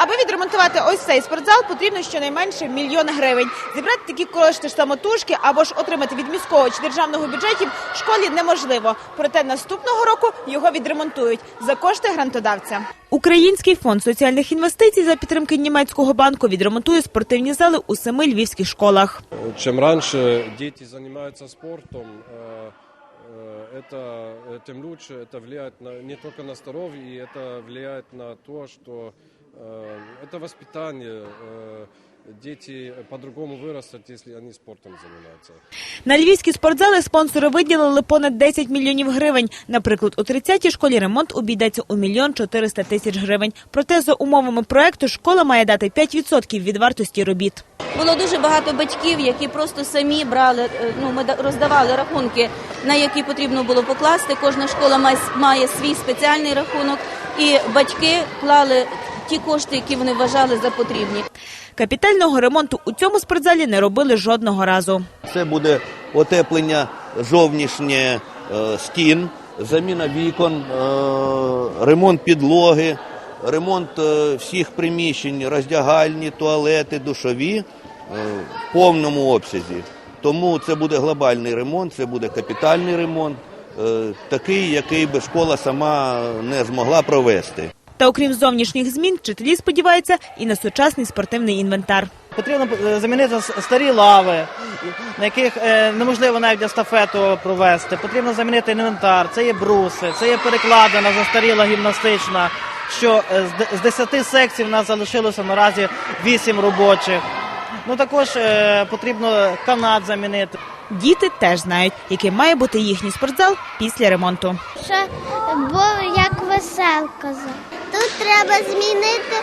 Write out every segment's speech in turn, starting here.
Аби відремонтувати ось цей спортзал, потрібно щонайменше мільйон гривень. Зібрати такі кошти ж самотужки або ж отримати від міського чи державного бюджетів школі неможливо. Проте наступного року його відремонтують за кошти грантодавця. Український фонд соціальних інвестицій за підтримки німецького банку відремонтує спортивні зали у семи львівських школах. Чем раньше дети занимаются спортом, э, э, это, э, тем лучше. Это влияет на, не только на здоровье, и это влияет на то, что э, это воспитание. э, Дети по-другому вырастут, если они спортом занимаются. На львівські спортзали спонсори виділили понад 10 мільйонів гривень. Наприклад, у 30-й школі ремонт обійдеться у мільйон 400 тисяч гривень. Проте за умовами проекту школа має дати 5% від вартості робіт. Було дуже багато батьків, які просто самі брали. е, Ну ми да- роздавали рахунки, на які потрібно було покласти. Кожна школа має, с- має свій спеціальний рахунок, і батьки клали ті кошти, які вони вважали за потрібні. Капітального ремонту у цьому спортзалі не робили жодного разу. Це буде отеплення зовнішнє е, стін, заміна вікон, е, ремонт підлоги, ремонт е, всіх приміщень, роздягальні, туалети, душові е, в повному обсязі. Тому це буде глобальний ремонт, це буде капітальний ремонт, е, такий, який би школа сама не змогла провести. Та окрім зовнішніх змін, вчителі сподіваються і на сучасний спортивний інвентар. Потрібно е, замінити старі лави, на яких е, неможливо навіть естафету провести. Потрібно замінити інвентар. Це є бруси, це є перекладина застаріла гімнастична. Що е, з де- 10 секцій в нас залишилося наразі 8 робочих. Ну також потрібно канат замінити. Діти теж знають, яким має бути їхній спортзал після ремонту. Ще був як веселка. Треба змінити,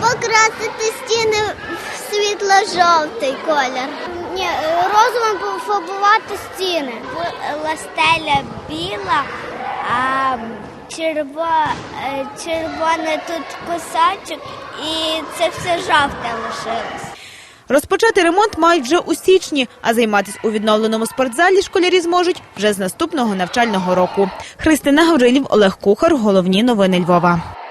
покрасити стіни в світло-жовтий колір. Ні, розумом пофарбувати стіни. Була стеля біла, а е, червоний тут кусачок, і це все жовте лишилось. Розпочати ремонт мають вже у січні, а займатися у відновленому спортзалі школярі зможуть вже з наступного навчального року. Христина Гаврилів, Олег Кухар. Головні новини Львова.